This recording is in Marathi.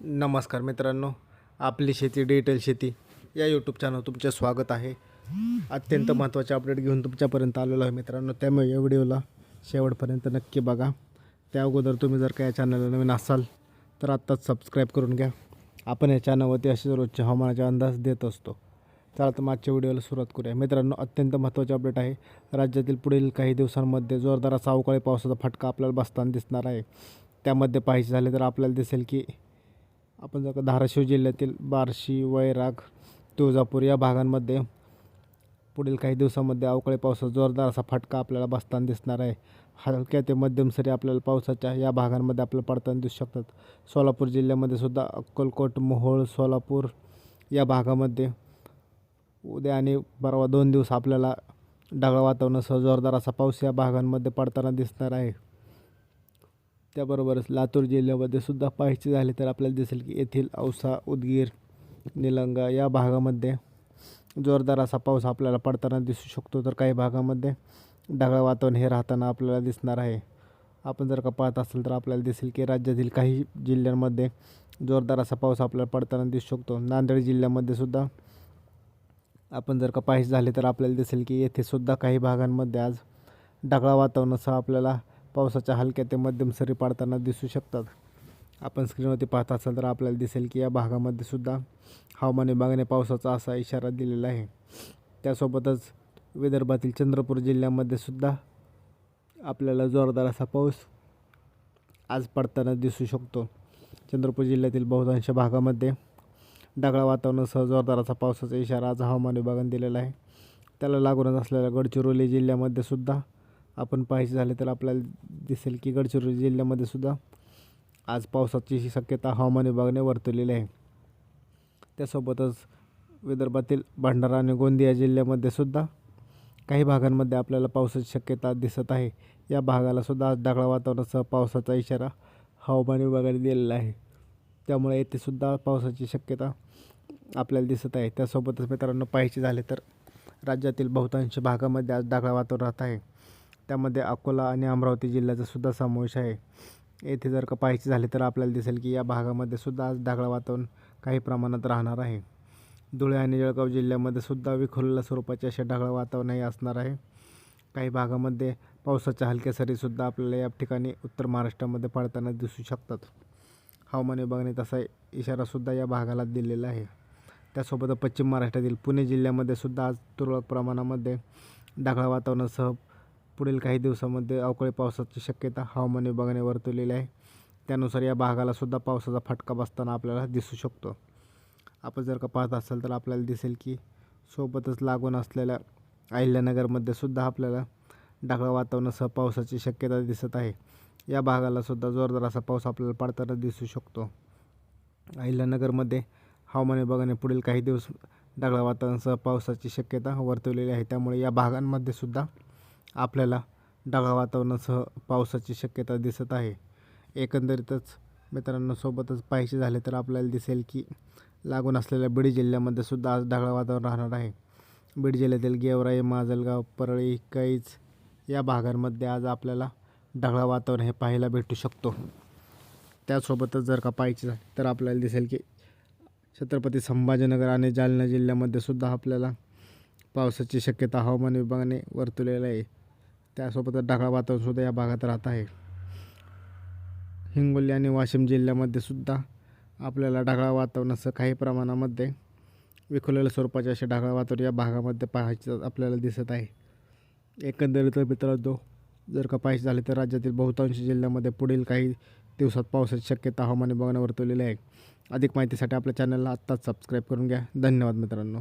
नमस्कार मित्रांनो आपली शेती डिजिटल शेती या यूट्यूब चॅनल तुमचे स्वागत आहे. अत्यंत महत्त्वाचे अपडेट घेऊन तुमच्यापर्यंत आलेलो आहे मित्रांनो. त्यामुळे या व्हिडिओला शेवटपर्यंत नक्की बघा. त्या अगोदर तुम्ही जर का या चॅनलला नवीन असाल तर आत्ताच सबस्क्राईब करून घ्या. आपण या चॅनलवरती असेच रोजच्या हवामानाचे अंदाज देत असतो. चला तर मागच्या व्हिडिओला सुरुवात करूया. मित्रांनो अत्यंत महत्त्वाचे अपडेट आहे. राज्यातील पुढील काही दिवसांमध्ये जोरदार असा अवकाळी पावसाचा फटका आपल्याला बसताना दिसणार आहे. त्यामध्ये पाहायचे झाले तर आपल्याला दिसेल की आपण जर का धाराशिव जिल्ह्यातील बार्शी वैराग तुळजापूर या भागांमध्ये पुढील काही दिवसांमध्ये अवकाळी पावसाचा जोरदार असा फटका आपल्याला बसताना दिसणार आहे. हलक्या ते मध्यम सरी आपल्याला पावसाच्या या भागांमध्ये आपल्याला पडताना दिसू शकतात. सोलापूर जिल्ह्यामध्ये सुद्धा अक्कलकोट मोहोळ सोलापूर या भागामध्ये उद्या आणि परवा दोन दिवस आपल्याला ढगाळ वातावरणासह जोरदार असा पाऊस या भागांमध्ये पडताना दिसणार आहे. त्याबरोबरच लातूर जिल्ह्यामध्ये सुद्धा पाहायचे झाले तर आपल्याला दिसेल की येथील औसा उदगीर निलंगा या भागामध्ये जोरदार असा पाऊस आपल्याला पडताना दिसू शकतो. तर काही भागामध्ये ढगाळ वातावरण हे राहताना आपल्याला दिसणार आहे. आपण जर का पाहत असेल तर आपल्याला दिसेल की राज्यातील काही जिल्ह्यांमध्ये जोरदार असा पाऊस आपल्याला पडताना दिसू शकतो. नांदेड जिल्ह्यामध्ये सुद्धा आपण जर का पाहिजे झाले तर आपल्याला दिसेल की येथे सुद्धा काही भागांमध्ये आज ढगाळ वातावरणासह आपल्याला पावसाच्या हलक्या ते मध्यम सरी पाडताना दिसू शकतात. आपण स्क्रीनवरती पाहत असाल तर आपल्याला दिसेल की या भागामध्ये सुद्धा हवामान विभागाने पावसाचा असा इशारा दिलेला आहे. त्यासोबतच विदर्भातील चंद्रपूर जिल्ह्यामध्ये सुद्धा आपल्याला जोरदार असा पाऊस आज पडताना दिसू शकतो. चंद्रपूर जिल्ह्यातील बहुतांश भागामध्ये ढगाळ वातावरणासह जोरदार असा पावसाचा इशारा आज हवामान विभागाने दिलेला आहे. त्याला लागूनच असलेल्या गडचिरोली जिल्ह्यामध्ये सुद्धा आपण पाहायचे झाले तर आपल्याला दिसेल की गडचिरोली जिल्ह्यामध्ये सुद्धा आज पावसाची शक्यता हवामान विभागाने वर्तवलेली आहे. त्यासोबतच विदर्भातील भंडारा आणि गोंदिया जिल्ह्यामध्ये सुद्धा काही भागांमध्ये आपल्याला पावसाची शक्यता दिसत आहे. या भागाला सुद्धा आज ढगाळ वातावरणासह पावसाचा इशारा हवामान विभागाने दिलेला आहे. त्यामुळे येथे सुद्धा पावसाची शक्यता आपल्याला दिसत आहे. त्यासोबतच मित्रांनो पाहायचे झाले तर राज्यातील बहुतांश भागामध्ये आज ढगाळ वातावरण राहत आहे. त्यामध्ये अकोला आणि अमरावती जिल्ह्याचा सुद्धा समावेश आहे. येथे जर का पाहायचे झाले तर आपल्याला दिसेल की या भागामध्ये सुद्धा आज ढगाळ वातावरण काही प्रमाणात राहणार आहे. धुळे आणि जळगाव जिल्ह्यामध्ये सुद्धा विखुरलेल्या स्वरूपाचे असे ढगाळ वातावरणही असणार आहे. काही भागामध्ये पावसाच्या हलक्या सरीसुद्धा आपल्याला या ठिकाणी उत्तर महाराष्ट्रामध्ये पडताना दिसू शकतात. हवामान विभागाने तसा इशारासुद्धा या भागाला दिलेला आहे. त्यासोबत पश्चिम महाराष्ट्रातील पुणे जिल्ह्यामध्ये सुद्धा आज तुरळक प्रमाणामध्ये ढगाळ वातावरणासह पुढील काही दिवसामध्ये अवकाळी पावसाची शक्यता हवामान विभागाने वर्तवलेली आहे. त्यानुसार या भागाला सुद्धा पावसाचा फटका बसताना आपल्याला दिसू शकतो. आपण जर का पाहत असाल तर आपल्याला दिसेल की सोबतच लागून असलेल्या अहिल्यानगरमध्ये सुद्धा आपल्याला ढगाळ वातावरणासह पावसाची शक्यता दिसत आहे. या भागाला सुद्धा जोरदार असा पाऊस आपल्याला पडताना दिसू शकतो. अहिल्यानगरमध्ये हवामान विभागाने पुढील काही दिवस ढगाळ वातावरणासह पावसाची शक्यता वर्तवलेली आहे. त्यामुळे या भागांमध्ये सुद्धा आपल्याला ढगाळ वातावरणासह पावसाची शक्यता दिसत आहे. एकंदरीतच मित्रांनो सोबतच पाहिजे झाले तर आपल्याला दिसेल की लागून असलेल्या बीड जिल्ह्यामध्ये सुद्धा आज ढगाळ वातावरण राहणार आहे. बीड जिल्ह्यातील गेवराई माजलगाव परळी कैज या भागांमध्ये आज आपल्याला ढगाळ वातावरण हे पाहायला भेटू शकतो. त्यासोबतच जर का पाहायचे झाले तर आपल्याला दिसेल की छत्रपती संभाजीनगर आणि जालना जिल्ह्यामध्ये सुद्धा आपल्याला पावसाची शक्यता हवामान विभागाने वर्तवलेली आहे. त्यासोबतच ढगाळ वातावरणसुद्धा या भागात राहत आहे. हिंगोली आणि वाशिम जिल्ह्यामध्ये सुद्धा आपल्याला ढगाळ वातावरणासह काही प्रमाणामध्ये विखुरलेल्या स्वरूपाचे असे ढगाळ वातावरण या भागामध्ये पाहायचं आपल्याला दिसत आहे. एकंदरीत मित्रांनो जर का पाहिजे झाले तर राज्यातील बहुतांश जिल्ह्यामध्ये पुढील काही दिवसात पावसाची शक्यता हवामान विभागाने वर्तवलेली आहे. अधिक माहितीसाठी आपल्या चॅनलला आत्ताच सबस्क्राईब करून घ्या. धन्यवाद मित्रांनो.